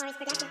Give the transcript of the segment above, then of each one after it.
Morris Production.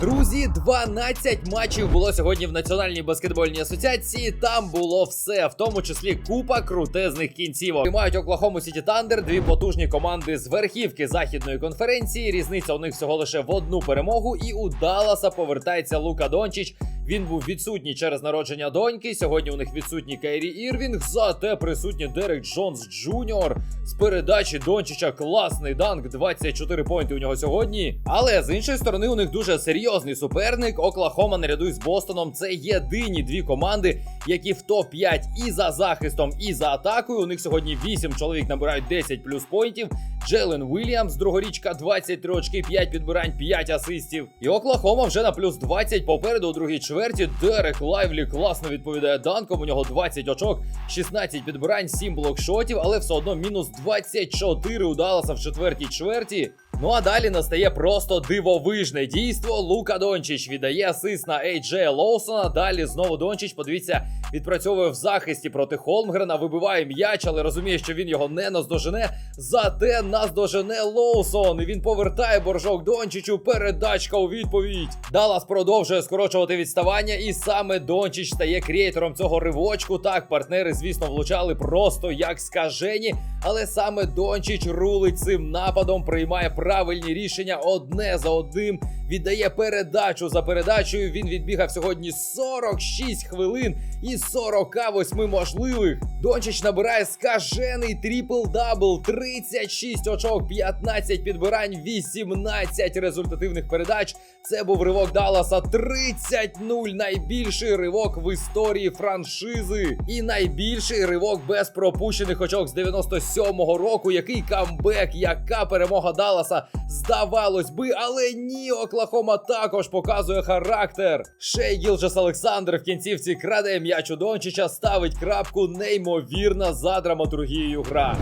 Друзі, 12 матчів було сьогодні в Національній баскетбольній асоціації. Там було все, в тому числі купа крутезних кінцівок. Мають Оклахому Сіті Тандер, дві потужні команди з верхівки західної конференції. Різниця у них всього лише в одну перемогу. І у Далласа повертається Лука Дончич. Він був відсутній через народження доньки. Сьогодні у них відсутній Кейрі Ірвінг. Зате присутній Дерек Джонс Джуніор. З передачі Дончича класний данк, 24 поінти у нього сьогодні. Але з іншої сторони, у них дуже серйозний суперник. Оклахома наряду з Бостоном. Це єдині дві команди, які в топ-5 і за захистом, і за атакою. У них сьогодні 8 чоловік набирають 10 плюс поінтів. Джелен Уільямс, другорічка, 23 очки, 5 підбирань, 5 асистів. І Оклахома вже на плюс 20 попереду у другій чверті. Дерек Лайвлі класно відповідає данком. У нього 20 очок, 16 підбирань, 7 блокшотів, але все одно мінус 24 у Далласа в четвертій чверті. Ну а далі настає просто дивовижне дійство. Лука Дончич віддає асист на Ейджея Лоусона. Далі знову Дончич, подивіться, відпрацьовує в захисті проти Холмгрена, вибиває м'яч, але розуміє, що він його не наздожене. Зате наздожене Лоусон. І він повертає боржок Дончичу. Передачка у відповідь. Даллас продовжує скорочувати відставання, і саме Дончич стає креатором цього ривочку. Так, партнери, звісно, влучали просто як скажені, але саме Дончич рулить цим нападом, приймає правильні рішення одне за одним. Віддає передачу за передачею. Він відбігав сьогодні 46 хвилин із 48 можливих. Дончич набирає скажений трипл-дабл, 36 очок, 15 підбирань, 18 результативних передач. Це був ривок Далласа 30-0. Найбільший ривок в історії франшизи. І найбільший ривок без пропущених очок з 97-го року. Який камбек, яка перемога Далласа. Здавалось би, але ні, Оклахома також показує характер. Шей Гілджес Олександр в кінцівці краде м'яч у Дончича, ставить крапку неймовірна за драматургією гра.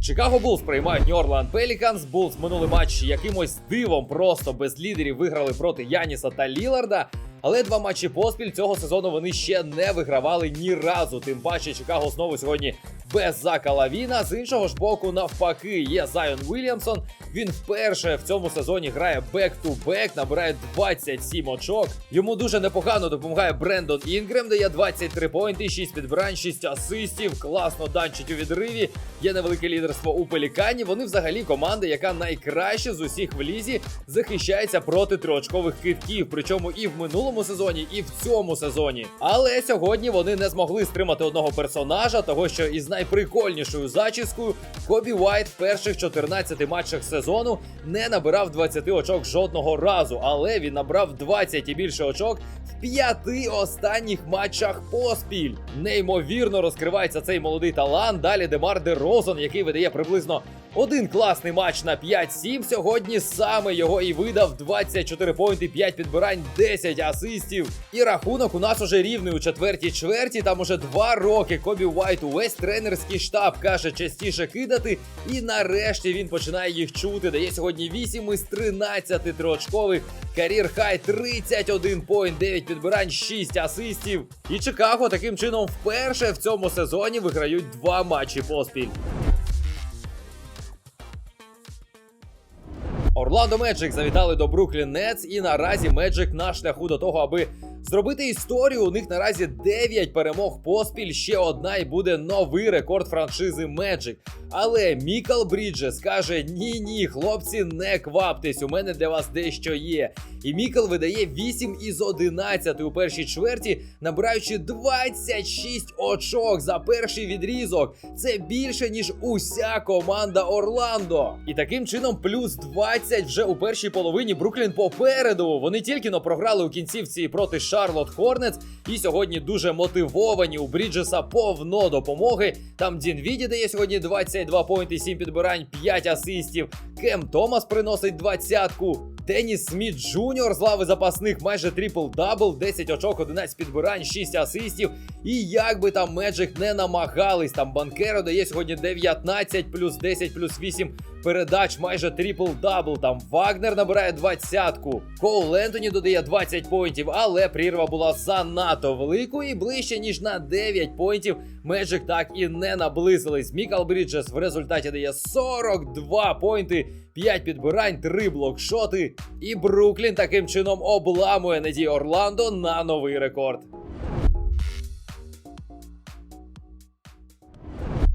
Чикаго Булс приймають Нью-Орлеан Пеліканс. Булс минулий матч якимось дивом просто без лідерів виграли проти Яніса та Ліларда. Але два матчі поспіль цього сезону вони ще не вигравали ні разу. Тим паче, Чикаго знову сьогодні без Зака Лавіна. З іншого ж боку, навпаки, є Зайон Уільямсон. Він вперше в цьому сезоні грає бек-ту-бек, набирає 27 очок. Йому дуже непогано допомагає Брендон Інгрем, дає 23 поінти, 6 підбирань, 6 асистів. Класно данчить у відриві. Є невелике лідерство у Пелікані. Вони взагалі команда, яка найкраще з усіх в лізі захищається проти триочкових китків. Причому і в минулому сезоні, і в цьому сезоні. Але сьогодні вони не змогли стримати одного персонажа, того що із найприкольнішою зачіскою Кобі Уайт в перших 14 матчах сезону не набирав 20 очок жодного разу, але він набрав 20 і більше очок в п'яти останніх матчах поспіль. Неймовірно розкривається цей молодий талант. Далі Демар Де Розон, який видає приблизно один класний матч на 5-7. Сьогодні саме його і видав 24 поінти, 5 підбирань, 10 асистів. І рахунок у нас уже рівний у четвертій чверті. Там уже два роки Кобі Уайт увесь тренерський штаб каже частіше кидати. І нарешті він починає їх чути. Дає сьогодні 8 із 13 триочкових. Карір хай 31 поінт, 9 підбирань, 6 асистів. І Чикаго таким чином вперше в цьому сезоні виграють два матчі поспіль. Орландо Меджик завітали до Бруклін Нетс, і наразі Меджик на шляху до того, аби зробити історію. У них наразі 9 перемог поспіль. Ще одна і буде новий рекорд франшизи Меджик. Але Мікал Бріджес каже: Ні, ні, хлопці, не кваптесь. У мене для вас дещо є. І Мікал видає 8 із 11 у першій чверті, набираючи 26 очок за перший відрізок. Це більше ніж уся команда Орландо. І таким чином, плюс 20 вже у першій половині Бруклін попереду. Вони тільки но програли у кінцівці проти Шарлот Хорнетс. І сьогодні дуже мотивовані у Бріджеса повно допомоги. Там Дін Віді дає сьогодні 22 поінти, 7 підбирань, 5 асистів. Кем Томас приносить двадцятку. Деніс Сміт Джуніор з лави запасних майже трипл-дабл, 10 очок, 11 підбирань, 6 асистів. І як би там Меджик не намагались, там Банкеро дає сьогодні 19 плюс 10 плюс 8 передач майже трипл-дабл. Там Вагнер набирає двадцятку. Коул Ентоні додає 20 поінтів, але прірва була занадто великою і ближче ніж на 9 поінтів. Меджик так і не наблизились. Мікал Бріджес в результаті дає 42 поінти, 5 підбирань, 3 блокшоти. І Бруклін таким чином обламує надії Орландо на новий рекорд.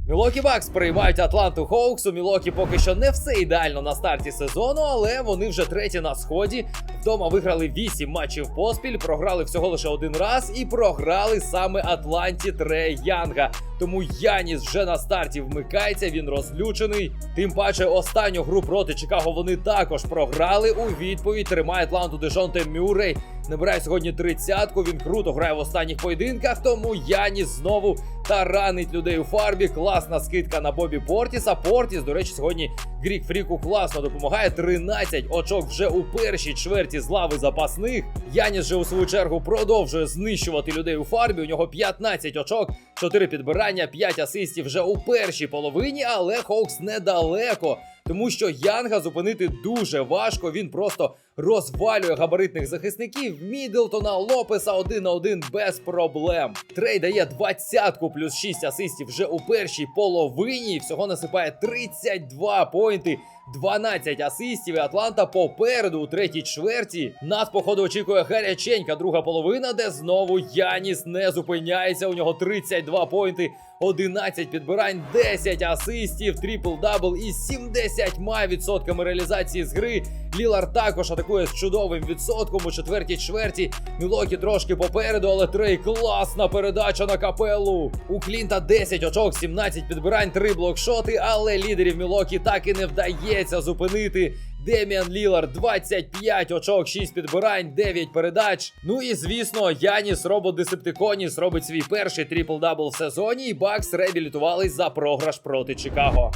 Мілокі Бакс приймають Атланту Хоукс. У Мілокі поки що не все ідеально на старті сезону, але вони вже треті на сході. Вдома виграли 8 матчів поспіль, програли всього лише один раз і програли саме Атланті Тре Янга. Тому Яніс вже на старті вмикається, він розлючений. Тим паче, останню гру проти Чикаго вони також програли. У відповідь тримає Атланту Дежонте Мюррей. Набирає сьогодні тридцятку. Він круто грає в останніх поєдинках. Тому Яніс знову таранить людей у фарбі. Класна скидка на Бобі Портіса. Портіс, до речі, сьогодні Грік Фріку класно допомагає. 13 очок вже у першій чверті з лави запасних. Яніс же у свою чергу продовжує знищувати людей у фарбі. У нього 15 очок, 4 підбирання, 5 асистів вже у першій половині, але Хоукс недалеко. Тому що Янга зупинити дуже важко. Він просто розвалює габаритних захисників. Мідлтона Лопеса один на один без проблем. Трей дає двадцятку плюс 6 асистів вже у першій половині. Всього насипає 32 поінти. 12 асистів і Атланта попереду у третій чверті. Нас, походу, очікує гаряченька друга половина, де знову Яніс не зупиняється. У нього 32 поінти, 11 підбирань, 10 асистів, трипл-дабл із 70% реалізації з гри. Лілар також атакує з чудовим відсотком у четвертій чверті. Мілокі трошки попереду, але Трей класна передача на капелу. У Клінта 10 очок, 17 підбирань, 3 блокшоти, але лідерів Мілокі так і не вдається зупинити. Деміан Лілар 25 очок, 6 підбирань, 9 передач. Ну і звісно, Яніс робот Десептиконіс робить свій перший трипл-дабл в сезоні, і Бакс реабілітувались за програш проти Чикаго.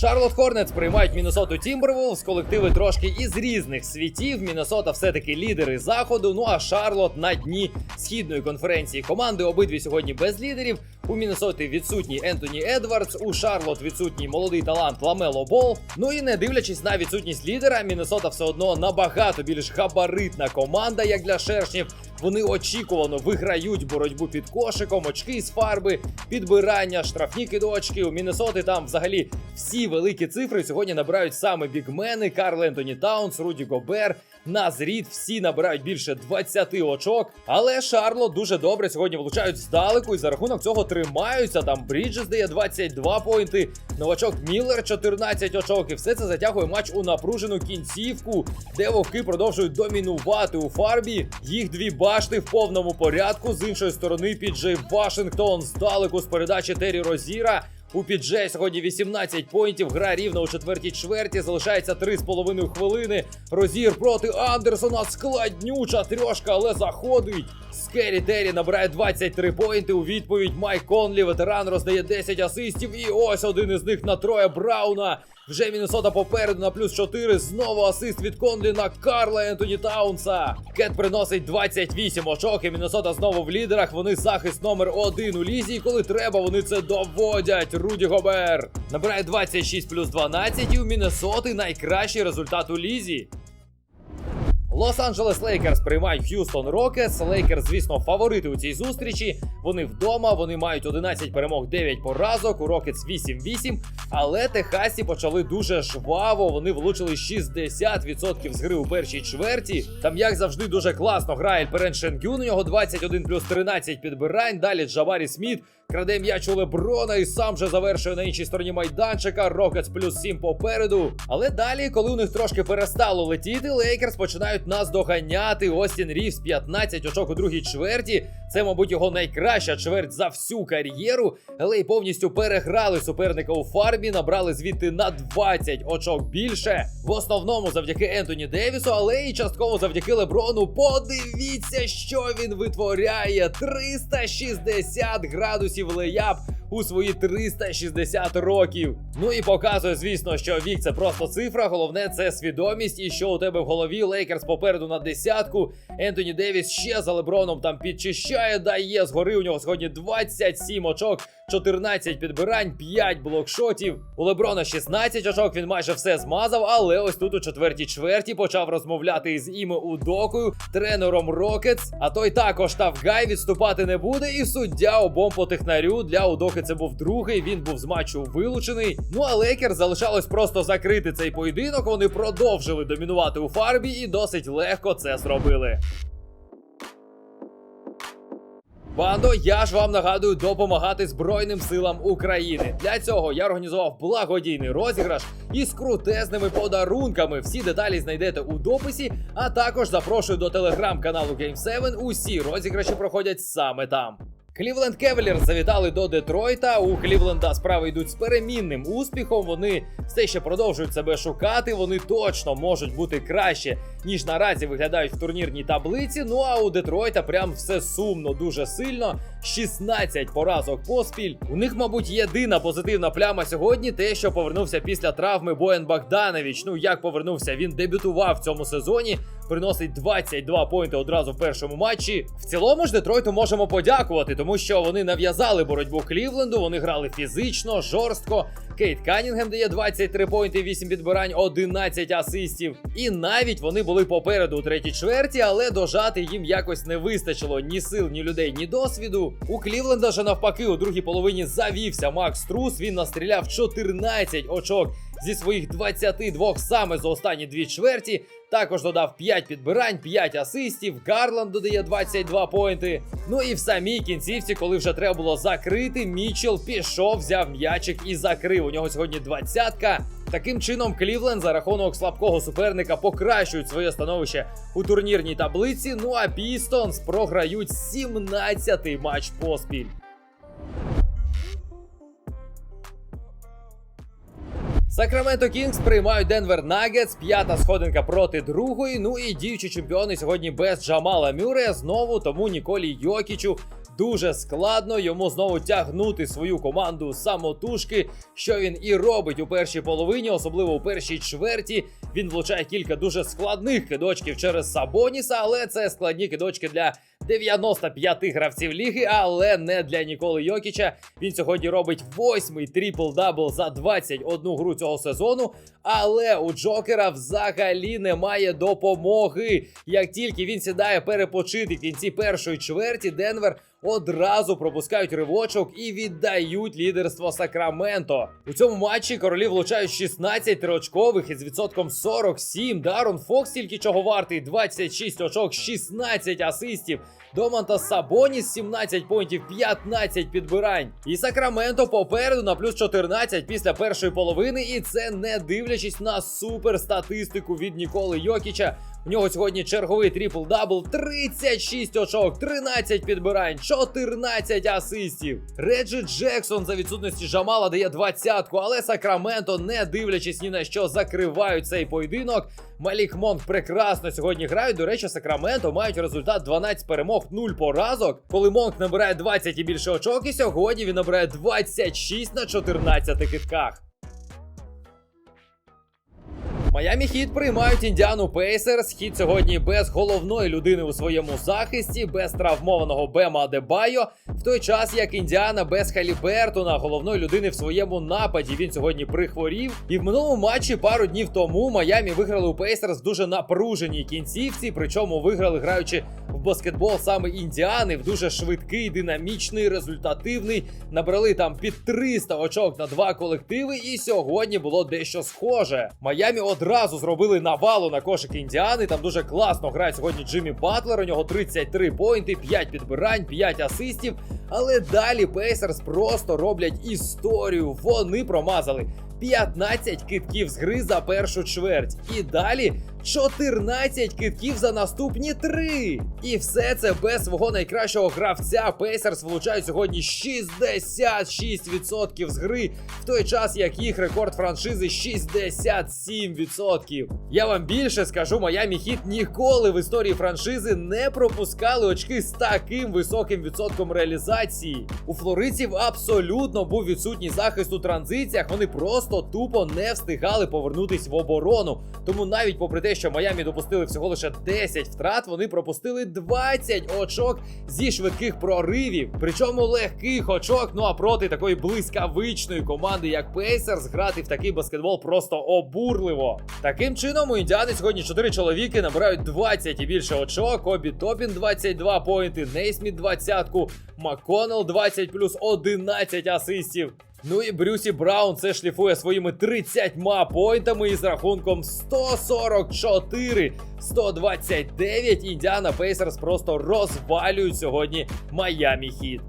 Шарлот Хорнетс приймають Міннесоту Тімбервулс, колективи трошки із різних світів. Міннесота все-таки лідери заходу. Ну а Шарлот на дні східної конференції команди. Обидві сьогодні без лідерів. У Міннесоти відсутній Ентоні Едвардс, у Шарлот відсутній молодий талант Ламело Бол. Ну і не дивлячись на відсутність лідера, Міннесота все одно набагато більш габаритна команда, як для шершнів. Вони очікувано виграють боротьбу під кошиком, очки з фарби, підбирання, штрафні кидочки. У Міннесоти там взагалі всі великі цифри сьогодні набирають саме бігмени, Карл Ентоні Таунс, Руді Гобер. Назрід всі набирають більше 20 очок. Але Шарлот дуже добре сьогодні влучають здалеку і за рахунок цього тримаються. Там Бріджес дає 22 поінти, новачок Міллер 14 очок. І все це затягує матч у напружену кінцівку, де вовки продовжують домінувати у фарбі. Їх дві башти в повному порядку. З іншої сторони, піджей Вашингтон здалеку з передачі Террі Розіра. У піджей сьогодні 18 поінтів. Гра рівно у четвертій чверті. Залишається 3,5 хвилини. Розір проти Андерсона. Складнюча трьошка, але заходить. Скері Террі набирає 23 поінти. У відповідь Майк Конлі, ветеран, роздає 10 асистів. І ось один із них на троє Брауна. Вже Міннесота попереду на плюс 4. Знову асист від Конлі на Карла Ентоні Таунса. Кет приносить 28 очок. І Міннесота знову в лідерах. Вони захист номер один у лізі. І коли треба, вони це доводять. Руді Гобер набирає 26 плюс 12. І у Міннесоти найкращий результат у лізі. Лос-Анджелес Лейкерс приймають Х'юстон Рокетс. Лейкерс, звісно, фаворити у цій зустрічі. Вони вдома, вони мають 11 перемог, 9 поразок. У Рокетс 8-8. Але Техасі почали дуже жваво. Вони влучили 60% з гри у першій чверті. Там, як завжди, дуже класно грає Ельперен Шенгюн. У нього 21 плюс 13 підбирань. Далі Джабарі Сміт краде м'яч у Леброна і сам же завершує на іншій стороні майданчика. Рокетс плюс 7 попереду. Але далі, коли у них трошки перестало летіти, Лейкерс починають нас доганяти. Остін Рівс 15 очок у другій чверті. Це, мабуть, його найкраща чверть за всю кар'єру. Лей повністю переграли суперника у фарбі, набрали звідти на 20 очок більше. В основному завдяки Ентоні Девісу, але і частково завдяки Леброну. Подивіться, що він витворяє: 360 градусів леяб у свої 360 років. Ну і показує, звісно, що вік це просто цифра. Головне це свідомість, і що у тебе в голові Лейкерс попереду на десятку. Ентоні Девіс ще за Леброном там підчищає, дає згори. У нього сьогодні 27 очок. 14 підбирань, 5 блокшотів. У Леброна 16 очок. Він майже все змазав. Але ось тут у четвертій чверті почав розмовляти із іми Удокою, тренером Рокетс. А той також Тавгай відступати не буде. І суддя обом по технарю для Удоки це був другий. Він був з матчу вилучений. Ну а Лейкер залишалось просто закрити цей поєдинок. Вони продовжили домінувати у фарбі і досить легко це зробили. Бандо, я ж вам нагадую допомагати Збройним силам України. Для цього я організував благодійний розіграш із крутезними подарунками. Всі деталі знайдете у дописі, а також запрошую до телеграм-каналу Game7. Усі розіграші проходять саме там. Клівленд Кевелірс завітали до Детройта. У Клівленда справи йдуть з перемінним успіхом. Вони все ще продовжують себе шукати. Вони точно можуть бути краще, ніж наразі виглядають в турнірній таблиці. Ну а у Детройта прям все сумно, дуже сильно. 16 поразок поспіль. У них, мабуть, єдина позитивна пляма сьогодні. Те, що повернувся після травми Боян Богданович. Ну як повернувся, він дебютував в цьому сезоні. Приносить 22 поінти одразу в першому матчі. В цілому ж Детройту можемо подякувати, тому що вони нав'язали боротьбу Клівленду. Вони грали фізично, жорстко. Кейт Канінгем дає 23 поінти, 8 підбирань, 11 асистів. І навіть вони були попереду у третій чверті, але дожати їм якось не вистачило ні сил, ні людей, ні досвіду. У Клівленда же навпаки у другій половині завівся Макс Трус. Він настріляв 14 очок зі своїх 22 саме за останні дві чверті. Також додав 5 підбирань, 5 асистів. Гарланд додає 22 поінти. Ну і в самій кінцівці, коли вже треба було закрити, Мічел пішов, взяв м'ячик і закрив. У нього сьогодні двадцятка. Таким чином, Клівленд за рахунок слабкого суперника покращують своє становище у турнірній таблиці. Ну а Пістонс програють 17-й матч поспіль. Сакраменто Кінгс приймають Денвер Нагетс, п'ята сходинка проти другої. Ну і діючі чемпіони сьогодні без Джамала Мюрея знову, тому Ніколі Йокічу дуже складно йому знову тягнути свою команду самотужки, що він і робить у першій половині, особливо у першій чверті. Він влучає кілька дуже складних кидочків через Сабоніса, але це складні кидочки для 95 гравців ліги, але не для Ніколи Йокіча. Він сьогодні робить восьмий трипл-дабл за 21 гру цього сезону. Але у Джокера взагалі немає допомоги. Як тільки він сідає перепочити в кінці першої чверті, Денвер одразу пропускають ривочок і віддають лідерство Сакраменто. У цьому матчі королі влучають 16 триочкових із відсотком 47. Дарон Фокс тільки чого вартий 26 очок, 16 асистів. Домантас Сабоніс 17 поінтів, 15 підбирань. І Сакраменто попереду на плюс 14 після першої половини. І це не дивлячись на супер статистику від Ніколи Йокіча. У нього сьогодні черговий трипл-дабл, 36 очок, 13 підбирань, 14 асистів. Реджі Джексон за відсутності Жамала дає двадцятку, але Сакраменто, не дивлячись ні на що, закривають цей поєдинок. Малік Монк прекрасно сьогодні грають. До речі, Сакраменто мають результат 12 перемог, 0 поразок. Коли Монк набирає 20 і більше очок, і сьогодні він набирає 26 на 14 китках. Майамі Хіт приймають індіану Пейсерс. Хіт сьогодні без головної людини у своєму захисті, без травмованого Бема Адебайо. В той час як Індіана без Халібертона, головної людини в своєму нападі. Він сьогодні прихворів. І в минулому матчі пару днів тому Майамі виграли у Пейсерс в дуже напруженій кінцівці. Причому виграли граючи баскетбол саме індіани в дуже швидкий, динамічний, результативний. Набрали там під 300 очок на два колективи. І сьогодні було дещо схоже. Майамі одразу зробили навалу на кошик індіани. Там дуже класно грає сьогодні Джиммі Батлер. У нього 33 поінти, 5 підбирань, 5 асистів. Але далі Пейсерс просто роблять історію. Вони промазали 15 китків з гри за першу чверть. І далі 14 китків за наступні 3. І все це без свого найкращого гравця. Пейсерс влучають сьогодні 66% з гри, в той час як їх рекорд франшизи 67%. Я вам більше скажу, Майамі Хіт ніколи в історії франшизи не пропускали очки з таким високим відсотком реалізації. У флориців абсолютно був відсутній захист у транзиціях. Вони просто тупо не встигали повернутись в оборону. Тому навіть попри те, що Майамі допустили всього лише 10 втрат, вони пропустили 20 очок зі швидких проривів. Причому легких очок. Ну а проти такої блискавичної команди, як Пейсерс, грати в такий баскетбол просто обурливо. Таким чином, у індіани сьогодні 4 чоловіки набирають 20 і більше очок. Обі Топін 22 поінти, Нейсміт 20, Макконел 20 плюс 11 асистів. Ну і Брюсі Браун це шліфує своїми 30 поінтами із рахунком 144 129. Індіана Пейсерс просто розвалюють сьогодні Майами Хіт.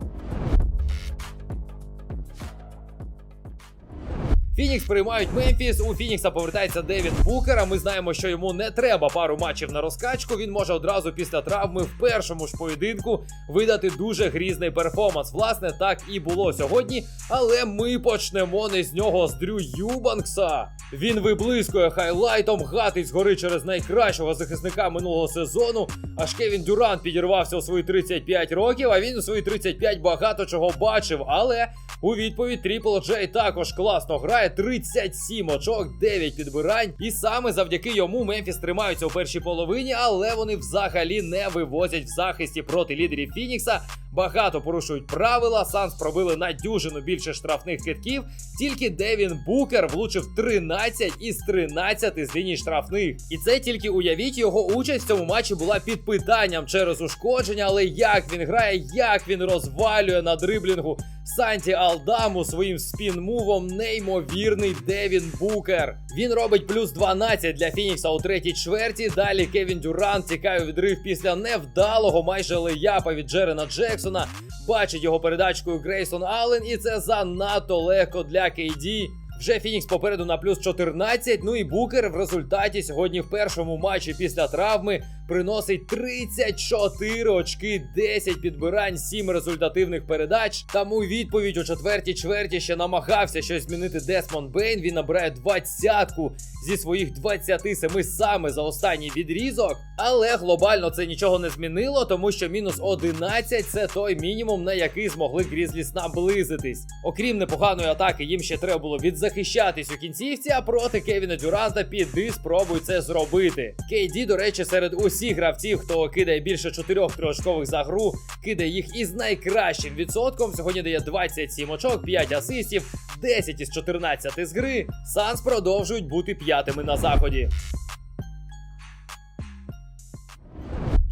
Фінікс приймають Мемфіс. У Фінікса повертається Девін Букер. А Ми знаємо, що йому не треба пару матчів на розкачку. Він може одразу після травми в першому ж поєдинку видати дуже грізний перформанс. Власне, так і було сьогодні. Але ми почнемо не з нього, з Дрю Юбанкса. Він виблискує хайлайтом, гатить згори через найкращого захисника минулого сезону. Аж Кевін Дюран підірвався у свої 35 років, а він у свої 35 багато чого бачив. Але у відповідь Тріпл Джей також класно грає 37 очок, 9 підбирань. І саме завдяки йому Мемфіс тримаються у першій половині, але вони взагалі не вивозять в захисті проти лідерів Фінікса. Багато порушують правила. Санс пробили на дюжину більше штрафних китків. Тільки Девін Букер влучив 13 із 13 з ліній штрафних. І це тільки уявіть, його участь в цьому матчі була під питанням через ушкодження. Але як він грає, як він розвалює на дриблінгу Санті Алдаму своїм спін-мувом, неймовірний Девін Букер. Він робить плюс 12 для Фінікса у третій чверті. Далі Кевін Дюрант тікає відрив після невдалого майже леяпа від Джерена Джексона. Бачить його передачкою Грейсон Аллен, і це занадто легко для Кейді. Вже Фінікс попереду на плюс 14. Ну і Букер в результаті сьогодні в першому матчі після травми приносить 34 очки, 10 підбирань, 7 результативних передач. Там у відповідь у четвертій чверті ще намагався щось змінити Десмонд Бейн. Він набирає двадцятку зі своїх 27 саме за останній відрізок. Але глобально це нічого не змінило, тому що мінус 11 це той мінімум, на який змогли Грізліс наблизитись. Окрім непоганої атаки, їм ще треба було відзахищатись у кінцівці, а проти Кевіна Дюразда піди спробуй це зробити. Кейді, до речі, серед усіх гравців, хто кидає більше 4 триочкових за гру, кидає їх із найкращим відсотком. Сьогодні дає 27 очок, 5 асистів, 10 із 14 з гри. Санс продовжують бути п'ятими на заході.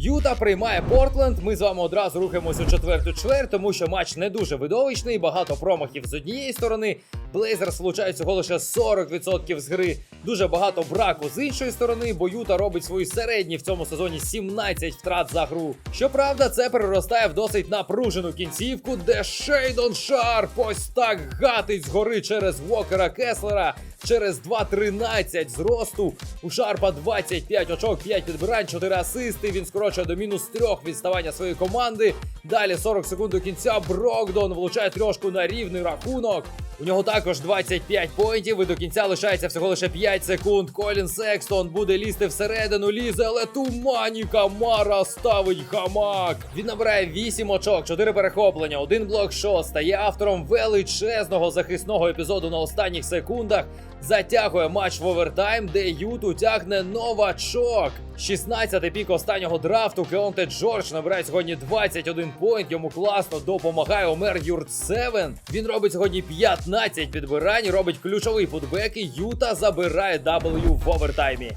Юта приймає Портленд. Ми з вами одразу рухаємося у четверту чверть, тому що матч не дуже видовищний, багато промахів з однієї сторони. Блейзерс влучають всього лише 40% з гри. Дуже багато браку з іншої сторони, бо Юта робить свої середні в цьому сезоні 17 втрат за гру. Щоправда, це переростає в досить напружену кінцівку, де Шейдон Шарп ось так гатить згори через Вокера Кеслера. Через 2.13 зросту у Шарпа 25 очок, 5 підбирань, 4 асисти. Він скорочує до мінус 3 відставання своєї команди. Далі 40 секунд до кінця. Брокдон влучає трьошку на рівний рахунок. У нього також 25 поінтів. І до кінця лишається всього лише 5 секунд. Колін Секстон буде лізти всередину, лізе, але тумані Камара ставить хамак. Він набирає 8 очок, 4 перехоплення, один блок шоста. стає автором величезного захисного епізоду на останніх секундах. Затягує матч в овертайм, де Юту тягне новачок. 16-й пік останнього драфту. Кеонте Джордж набирає сьогодні 21 поінт. Йому класно допомагає Омер Юртсевен. Він робить сьогодні 15 підбирань, робить ключовий футбек і Юта забирає W в овертаймі.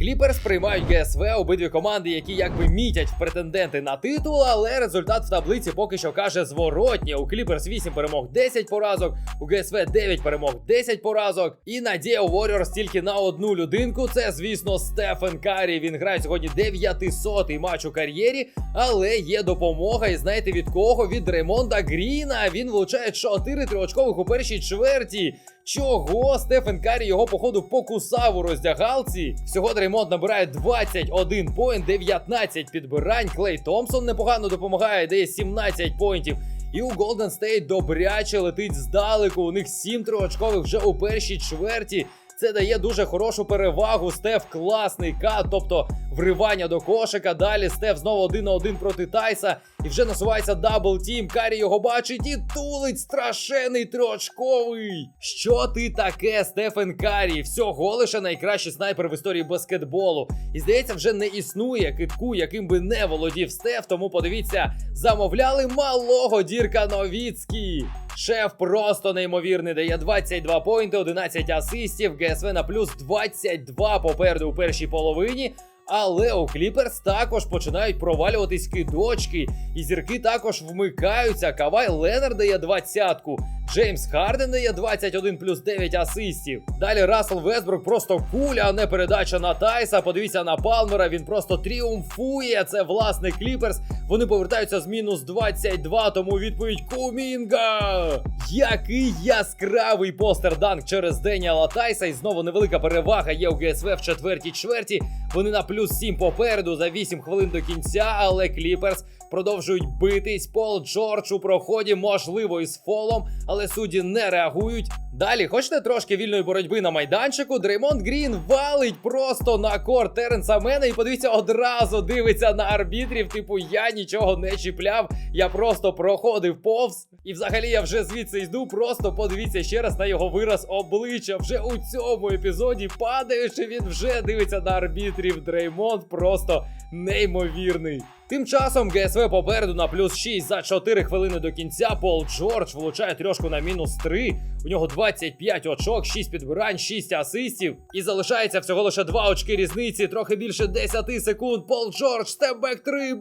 Кліперс приймають ГСВ обидві команди, які якби мітять в претенденти на титул, але результат в таблиці поки що каже зворотнє. У Кліперс 8 перемог, 10 поразок, у ГСВ 9 перемог, 10 поразок. І надія у Warriors тільки на одну людинку. Це, звісно, Стефен Карі. Він грає сьогодні 900-й матч у кар'єрі, але є допомога. І знаєте від кого? Від Ремонда Гріна. Він влучає 4 триочкових у першій чверті. Чого Стефен Карі його походу покусав у роздягалці? Всього Дреймонд набирає 21 поінт, 19 підбирань. Клей Томпсон непогано допомагає, дає 17 поінтів. І у Golden State добряче летить здалеку. У них 7 триочкових вже у першій чверті. Це дає дуже хорошу перевагу. Стеф класний кат, тобто вривання до кошика. Далі Стеф знову один на один проти Тайса. І вже насувається дабл тім. Карі його бачить і тулить страшенний триочковий. Що ти таке, Стефен Карі? Всього лише найкращий снайпер в історії баскетболу. І здається, вже не існує китку, яким би не володів Стеф. Тому подивіться, замовляли малого Дірка Новіцький. Шеф просто неймовірний, дає 22 поінти, 11 асистів, ГСВ на плюс 22 попереду у першій половині. Але у Кліперс також починають провалюватись кидочки, і зірки також вмикаються. Кавай Ленар дає двадцятку. Джеймс Харден дає 21 плюс 9 асистів. Далі Рассел Весбрук просто куля, а не передача на Тайса. Подивіться на Палмера. Він просто тріумфує. Це власне Кліперс. Вони повертаються з мінус 22, тому відповідь Кумінга. Який яскравий постер данк через Деніала Тайса. І знову невелика перевага є у ГСВ в четвертій чверті. Вони на плюс 7 попереду за 8 хвилин до кінця, але Кліперс продовжують битись. Пол Джордж у проході, можливо, із фолом, але судді не реагують. Далі, хочете трошки вільної боротьби на майданчику? Дреймонд Грін валить просто на корт Теренса Мена і подивіться, одразу дивиться на арбітрів. Типу, я нічого не чіпляв, я просто проходив повз. І взагалі я вже звідси йду. Просто подивіться ще раз на його вираз обличчя. Вже у цьому епізоді падаючи, він вже дивиться на арбітрів. Дреймонд просто неймовірний. Тим часом ГСВ попереду на плюс 6 за 4 хвилини до кінця. Пол Джордж влучає трьошку на мінус 3. У нього 25 очок, 6 підбирань, 6 асистів. І залишається всього лише 2 очки різниці, трохи більше 10 секунд. Пол Джордж, степбек 3,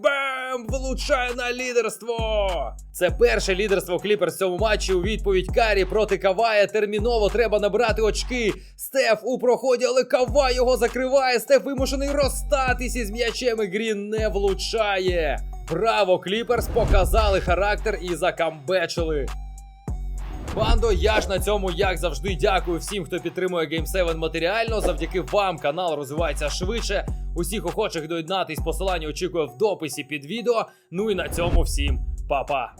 бем! Влучає на лідерство. Це перше лідерство Кліперс в цьому матчі. У відповідь Карі проти Кавая. Терміново треба набрати очки. Стеф у проході, але Кавай його закриває. Стеф вимушений розстатись із м'ячем. і Грін не влучає. Браво, Кліперс показали характер і закамбечили. Бандо, я ж на цьому, як завжди, дякую всім, хто підтримує Game 7 матеріально. Завдяки вам канал розвивається швидше. Усіх охочих доєднатись, посилання очікую в дописі під відео. Ну і на цьому всім па-па.